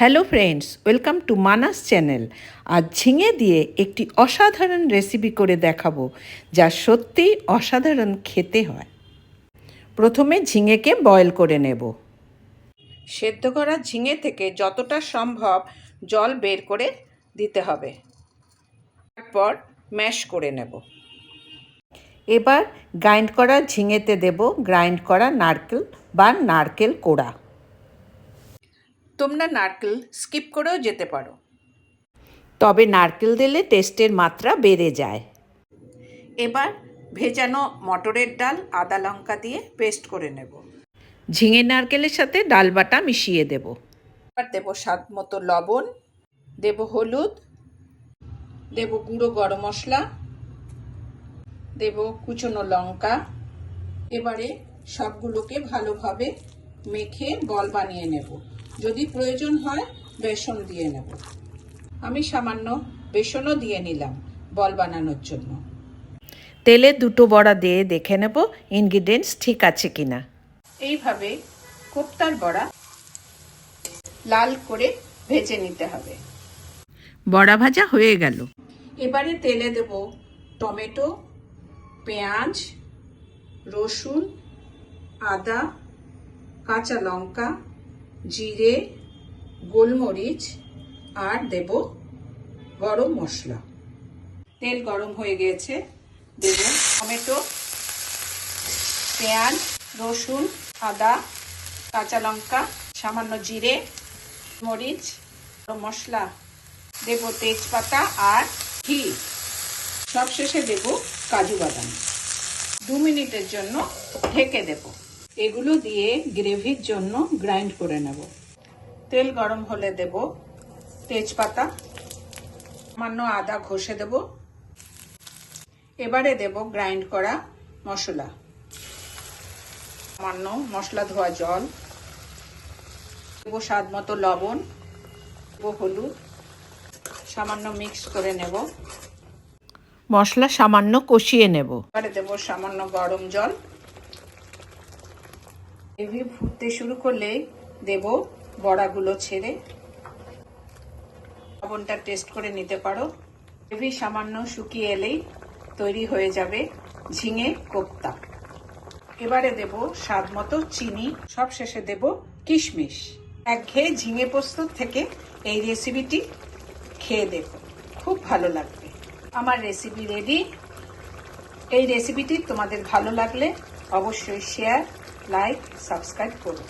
Hello friends welcome to Manas channel আজ ঝিঙে দিয়ে একটি অসাধারণ রেসিপি করে দেখাবো, যা সত্যি অসাধারণ খেতে হয়। প্রথমে ঝিঙেকে বয়েল করে নেব। সেদ্ধ করা ঝিঙে থেকে যতটা সম্ভব জল বের করে দিতে হবে। তারপর ম্যাশ করে নেব। এবার গ্রাইন্ড করা ঝিঙেতে দেব গ্রাইন্ড করা নারকেল বা নারকেল কোড়া। তোমরা নারকেল স্কিপ করেও যেতে পারো। তবে নারকেল দিলে টেস্টের মাত্রা বেড়ে যায়। এবার ভেজানো মটরের ডাল আদা লঙ্কা দিয়ে পেস্ট করে নেব। ঝিঙে নারকেলের সাথে ডাল বাটা মিশিয়ে দেব। এবার দেব স্বাদ মতো লবণ দেব হলুদ দেব গুঁড়ো গরম মশলা দেব কুচনো লঙ্কা। এবারে সবগুলোকে ভালোভাবে মেখে বল বানিয়ে নেব। যদি প্রয়োজন হয় বেসন দিয়ে নেব। আমি সামান্য বেসনও দিয়ে নিলাম বল বানানোর জন্য। তেলে দুটো বড়া দিয়ে দেখে নেব ইনগ্রিডিয়েন্টস ঠিক আছে কিনা। এইভাবে কোপ্তার বড়া লাল করে ভেজে নিতে হবে। বড়া ভাজা হয়ে গেল। এবারে তেলে দেব টমেটো পেঁয়াজ রসুন আদা কাঁচা লঙ্কা, জিরে, গোলমরিচ আর দেব গরম মশলা। তেল গরম হয়ে গিয়েছে দেব টমেটো, পেঁয়াজ, রসুন, আদা, কাঁচা লঙ্কা, সামান্য জিরে মরিচ মশলা, দেব তেজপাতা আর ঘি। সবশেষে দেব কাজু বাদাম। দু মিনিটের জন্য ঢেকে দেব। এগুলো দিয়ে গ্রেভির জন্য গ্রাইন্ড করে নেব। তেল গরম হলে দেব তেজপাতা সামান্য আদা ঘষে দেব। এবারে দেব গ্রাইন্ড করা মশলা। সামান্য মশলা ধোয়া জল। দেব স্বাদ মতো লবণ দেব হলুদ। সামান্য মিক্স করে নেব। মশলা সামান্য কষিয়ে নেব। এবারে দেব সামান্য গরম জল। গ্রেভি ফুটতে শুরু করলে দেব বড়াগুলো ছেড়ে। লবণটা টেস্ট করে নিতে পারো। গ্রেভি সামান্য শুকিয়ে এলেই তৈরি হয়ে যাবে ঝিঙে কোপ্তা। এবারে দেব স্বাদ মতো চিনি সব শেষে দেব কিশমিশ। এক একঘেয়ে ঝিঙে পোস্ত থেকে এই রেসিপিটি খেয়ে দেখো, খুব ভালো লাগবে। আমার রেসিপি রেডি এই রেসিপিটি তোমাদের ভালো লাগলে অবশ্যই শেয়ার লাইক সাবস্ক্রাইব করুন